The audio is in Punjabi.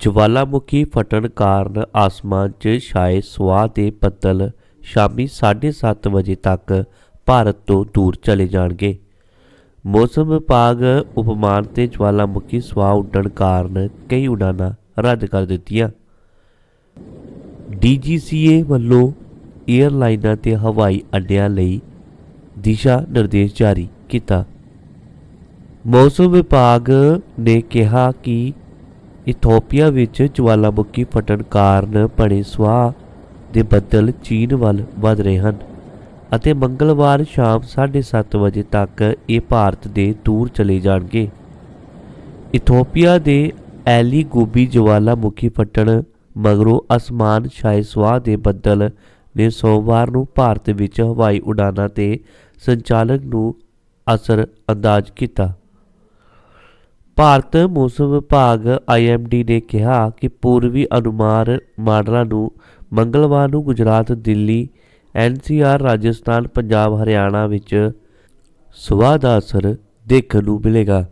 ਜਵਾਲਾਮੁਖੀ ਫਟਣ ਕਾਰਨ ਆਸਮਾਨ 'ਚ ਛਾਏ ਸੁਆਹ ਦੇ ਬੱਦਲ ਸ਼ਾਮੀ 7:30 ਵਜੇ ਤੱਕ ਭਾਰਤ ਤੋਂ ਦੂਰ ਚਲੇ ਜਾਣਗੇ। ਮੌਸਮ ਵਿਭਾਗ ਉਪਮਾਨ ਤੇ ਜਵਾਲਾਮੁਖੀ ਸੁਆਹ ਉੱਡਣ ਕਾਰਨ ਕਈ ਉਡਾਨਾਂ ਰੱਦ ਕਰ ਦਿੱਤੀਆਂ। ਡੀਜੀਸੀਏ ਵੱਲੋਂ 에ਅਰਲਾਈਨਾਂ ਤੇ ਹਵਾਈ ਅੱਡਿਆਂ ਲਈ ਦਿਸ਼ਾ ਨਿਰਦੇਸ਼ ਜਾਰੀ ਕੀਤਾ। ਮੌਸਮ ਵਿਭਾਗ ਨੇ ਕਿਹਾ ਕਿ ਇਥੋਪੀਆ ਵਿੱਚ ਜਵਾਲਾਮੁਖੀ ਫਟਣ ਕਾਰਨ ਬਣੇ ਸੁਆਹ ਦੇ ਬੱਦਲ ਚੀਨ ਵੱਲ ਵਧ ਰਹੇ ਹਨ ਅਤੇ ਮੰਗਲਵਾਰ ਸ਼ਾਮ 7:30 ਵਜੇ ਤੱਕ ਇਹ ਭਾਰਤ ਦੇ ਦੂਰ ਚਲੇ ਜਾਣਗੇ। ਇਥੋਪੀਆ ਦੇ ਐਲੀ ਗੋਬੀ ਜਵਾਲਾਮੁਖੀ ਫਟਣ ਮਗਰੋਂ ਅਸਮਾਨ ਛਾਏ ਸੁਆਹ ਦੇ ਬੱਦਲ ਨੇ ਸੋਮਵਾਰ ਨੂੰ ਭਾਰਤ ਵਿੱਚ ਹਵਾਈ ਉਡਾਨਾਂ ਤੇ ਸੰਚਾਲਨ ਨੂੰ ਅਸਰ ਅੰਦਾਜ਼ ਕੀਤਾ। ਭਾਰਤ ਮੌਸਮ ਵਿਭਾਗ ਆਈਐਮਡੀ ਨੇ ਕਿਹਾ ਕਿ ਪੂਰਵੀ ਅਨੁਮਾਨ ਮਾਡਲਾਂ ਨੂੰ ਮੰਗਲਵਾਰ ਨੂੰ ਗੁਜਰਾਤ, ਦਿੱਲੀ ਐਨਸੀਆਰ ਰਾਜਸਥਾਨ, ਪੰਜਾਬ, ਹਰਿਆਣਾ ਵਿੱਚ ਸੁਆਹ ਦਾ ਅਸਰ ਦੇਖਣ ਨੂੰ ਮਿਲੇਗਾ।